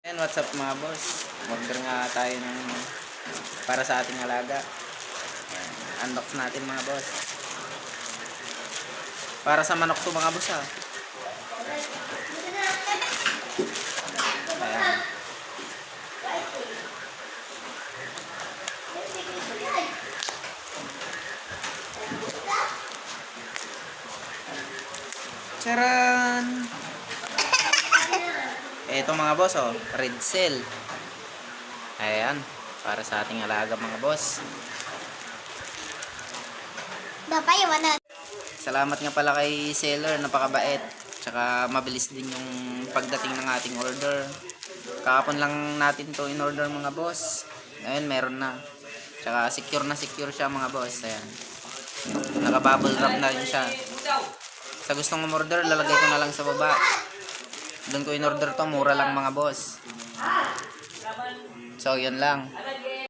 And what's up mga boss? Order nga tayo ng para sa ating alaga. Ayan, Unbox natin mga boss. Para sa manok to mga boss ah. Ayan. Charan! Ito mga boss, oh, red cell. Ayan, para sa ating alaga mga boss. Dapat iwan na. Salamat nga pala kay seller, napakabait. Tsaka mabilis din yung pagdating ng ating order. Kahapon lang natin to in order mga boss. Ngayon meron na. Tsaka secure na secure siya mga boss. Ayan. Naka-bubble wrap na rin siya. Sa gustong umorder, lalagay ko na lang sa baba. Doon ko in order to, mura lang mga boss. So, yun lang.